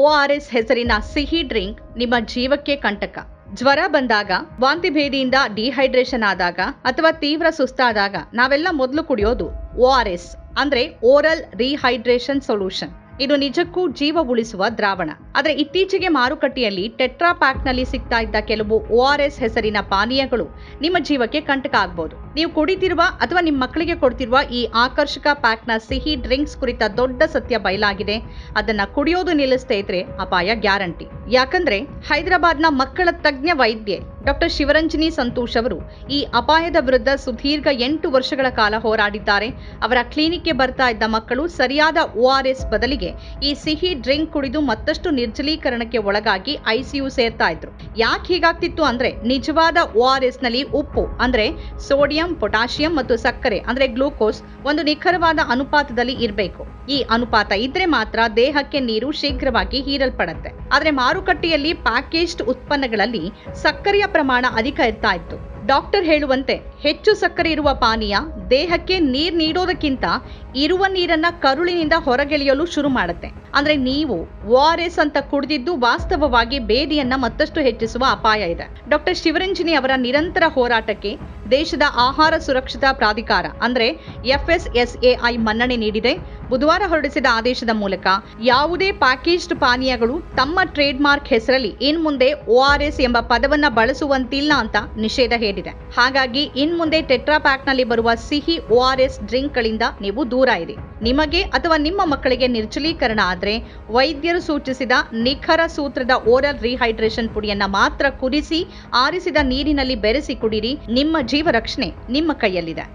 ಒ R S ಹೆಸರಿನ ಸಿಹಿ drink ನಿಮ್ಮ ಜೀವಕ್ಕೆ ಕಂಟಕ. ಜ್ವರ ಬಂದಾಗ ವಾಂತಿ ಭೇದಿಯಿಂದ ಡಿಹೈಡ್ರೇಷನ್ ಆದಾಗ ಅಥವಾ ತೀವ್ರ ಸುಸ್ತಾದಾಗ ನಾವೆಲ್ಲ ಮೊದಲು ಕುಡಿಯೋದು ಒ ಆರ್ ಎಸ್ ಅಂದ್ರೆ ಓರಲ್ ರಿಹೈಡ್ರೇಷನ್ ಸೊಲ್ಯೂಷನ್. ಇದು ನಿಜಕ್ಕೂ ಜೀವ ಉಳಿಸುವ ದ್ರಾವಣ. ಆದರೆ ಇತ್ತೀಚೆಗೆ ಮಾರುಕಟ್ಟೆಯಲ್ಲಿ ಟೆಟ್ರಾ ಪ್ಯಾಕ್ನಲ್ಲಿ ಸಿಗ್ತಾ ಇದ್ದ ಕೆಲವು ಒ ಆರ್ ಎಸ್ ಹೆಸರಿನ ಪಾನೀಯಗಳು ನಿಮ್ಮ ಜೀವಕ್ಕೆ ಕಂಟಕ ಆಗ್ಬೋದು. ನೀವು ಕುಡಿತಿರುವ ಅಥವಾ ನಿಮ್ಮ ಮಕ್ಕಳಿಗೆ ಕೊಡ್ತಿರುವ ಈ ಆಕರ್ಷಕ ಪ್ಯಾಕ್ನ ಸಿಹಿ ಡ್ರಿಂಕ್ಸ್ ಕುರಿತ ದೊಡ್ಡ ಸತ್ಯ ಬಯಲಾಗಿದೆ. ಅದನ್ನ ಕುಡಿಯೋದು ನಿಲ್ಲಿಸ್ತಾ ಇದ್ರೆ ಅಪಾಯ ಗ್ಯಾರಂಟಿ. ಯಾಕಂದ್ರೆ ಹೈದರಾಬಾದ್ನ ಮಕ್ಕಳ ತಜ್ಞ ವೈದ್ಯೆ ಡಾಕ್ಟರ್ ಶಿವರಂಜನಿ ಸಂತೋಷ್ ಅವರು ಈ ಅಪಾಯದ ವಿರುದ್ಧ ಸುದೀರ್ಘ ಎಂಟು ವರ್ಷಗಳ ಕಾಲ ಹೋರಾಡಿದ್ದಾರೆ. ಅವರ ಕ್ಲಿನಿಕ್ಗೆ ಬರ್ತಾ ಇದ್ದ ಮಕ್ಕಳು ಸರಿಯಾದ ಓಆರ್ಎಸ್ ಆರ್ ಎಸ್ ಬದಲಿಗೆ ಈ ಸಿಹಿ ಡ್ರಿಂಕ್ ಕುಡಿದು ಮತ್ತಷ್ಟು ನಿರ್ಜಲೀಕರಣಕ್ಕೆ ಒಳಗಾಗಿ ಐಸಿಯು ಸೇರ್ತಾ ಇದ್ರು. ಯಾಕೆ ಹೀಗಾಗ್ತಿತ್ತು ಅಂದ್ರೆ ನಿಜವಾದ ಓಆರ್ಎಸ್ ಆರ್ ಎಸ್ನಲ್ಲಿ ಉಪ್ಪು ಅಂದ್ರೆ ಸೋಡಿಯಂ, ಪೊಟ್ಯಾಷಿಯಂ ಮತ್ತು ಸಕ್ಕರೆ ಅಂದ್ರೆ ಗ್ಲೂಕೋಸ್ ಒಂದು ನಿಖರವಾದ ಅನುಪಾತದಲ್ಲಿ ಇರಬೇಕು. ಈ ಅನುಪಾತ ಇದ್ರೆ ಮಾತ್ರ ದೇಹಕ್ಕೆ ನೀರು ಶೀಘ್ರವಾಗಿ ಹೀರಲ್ಪಡುತ್ತೆ. ಆದ್ರೆ ಮಾರುಕಟ್ಟೆಯಲ್ಲಿ ಪ್ಯಾಕೇಜ್ಡ್ ಉತ್ಪನ್ನಗಳಲ್ಲಿ ಸಕ್ಕರೆಯ ಪ್ರಮಾಣ ಅಧಿಕ ಇರ್ತಾ ಇತ್ತು. ಡಾಕ್ಟರ್ ಹೇಳುವಂತೆ ಹೆಚ್ಚು ಸಕ್ಕರೆ ಇರುವ ಪಾನೀಯ ದೇಹಕ್ಕೆ ನೀರ್ ನೀಡೋದಕ್ಕಿಂತ ಇರುವ ನೀರನ್ನ ಕರುಳಿನಿಂದ ಹೊರಗೆಳೆಯಲು ಶುರು ಮಾಡುತ್ತೆ. ಅಂದ್ರೆ ನೀವು ಒ ಆರ್ ಎಸ್ ಅಂತ ಕುಡಿದಿದ್ದು ವಾಸ್ತವವಾಗಿ ಬೇದಿಯನ್ನ ಮತ್ತಷ್ಟು ಹೆಚ್ಚಿಸುವ ಅಪಾಯ ಇದೆ. ಡಾಕ್ಟರ್ ಶಿವರಂಜನಿ ಅವರ ನಿರಂತರ ಹೋರಾಟಕ್ಕೆ ದೇಶದ ಆಹಾರ ಸುರಕ್ಷತಾ ಪ್ರಾಧಿಕಾರ, ಅಂದ್ರೆ ಎಫ್ಎಸ್ಎಸ್ಎಐ ಮನ್ನಣೆ ನೀಡಿದೆ. ಬುಧವಾರ ಹೊರಡಿಸಿದ ಆದೇಶದ ಮೂಲಕ ಯಾವುದೇ ಪ್ಯಾಕೇಜ್ಡ್ ಪಾನೀಯಗಳು ತಮ್ಮ ಟ್ರೇಡ್ ಮಾರ್ಕ್ ಹೆಸರಲ್ಲಿ ಇನ್ ಮುಂದೆ ಒ ಆರ್ ಎಸ್ ಎಂಬ ಪದವನ್ನ ಬಳಸುವಂತಿಲ್ಲ ಅಂತ ನಿಷೇಧ ಹೇರಿದೆ. ಹಾಗಾಗಿ ಇನ್ಮುಂದೆ ಟೆಟ್ರಾ ಪ್ಯಾಕ್ನಲ್ಲಿ ಬರುವ ಸಿಹಿ ಒ ಆರ್ ಎಸ್ ಡ್ರಿಂಕ್ ಗಳಿಂದ ನೀವು ದೂರ ಇರಿ. ನಿಮಗೆ ಅಥವಾ ನಿಮ್ಮ ಮಕ್ಕಳಿಗೆ ನಿರ್ಜಲೀಕರಣ ಆದ್ರೆ ವೈದ್ಯರು ಸೂಚಿಸಿದ ನಿಖರ ಸೂತ್ರದ ಓರಲ್ ರಿಹೈಡ್ರೇಷನ್ ಪುಡಿಯನ್ನ ಮಾತ್ರ ಕುದಿಸಿ, ಆರಿಸಿದ ನೀರಿನಲ್ಲಿ ಬೆರೆಸಿ ಕುಡಿರಿ. ನಿಮ್ಮ ಜೀವ ರಕ್ಷಣೆ ನಿಮ್ಮ ಕೈಯಲ್ಲಿದೆ.